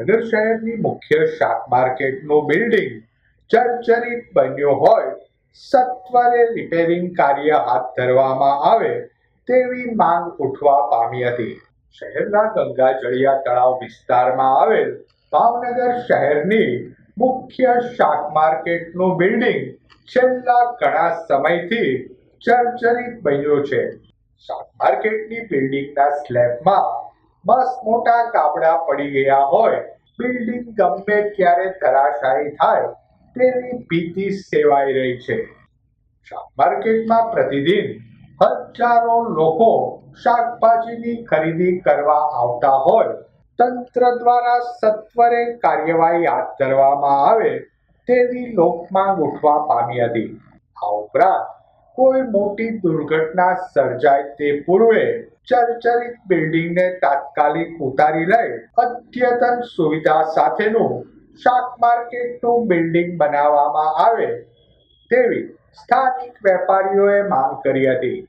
ભાવનગર શહેરની મુખ્ય શાક માર્કેટનું બિલ્ડિંગ જર્જરિત બન્યું હોય, સત્વરે રિપેરિંગ કાર્ય હાથ ધરવામાં આવે તેવી માંગ ઉઠવા પામી હતી. શહેરના ગંગાજળિયા તળાવ વિસ્તારમાં આવેલ ભાવનગર શહેરની મુખ્ય શાક માર્કેટનું બિલ્ડિંગ છેલ્લા ઘણા સમયથી જર્જરિત બન્યું છે. શાક માર્કેટની બિલ્ડિંગના સ્લેબમાં મસ્ત મોટા કાપડા પડી ગયા હોય. બિલ્ડિંગ ગમે ત્યારે ધરાશાયી થાય, તેની ભીતિ સેવાઈ રહી છે. માર્કેટમાં પ્રતિદિન હજારો લોકો શાકભાજીની ખરીદી કરવા આવતા હોય. તંત્ર દ્વારા સત્વરે કાર્યવાહી હાથ ધરવામાં આવે, તેવી લોકમાંગ ઉઠવા પામી હતી. આ ઉપરાંત કોઈ મોટી દુર્ઘટના સર્જાય તે પૂર્વે ચર્ચરિત બિલ્ડિંગને તાત્કાલિક ઉતારી લઈ અદ્યતન સુવિધા સાથેનું શાક માર્કેટનું બિલ્ડિંગ બનાવવામાં આવે તેવી સ્થાનિક વેપારીઓએ માંગ કરી હતી.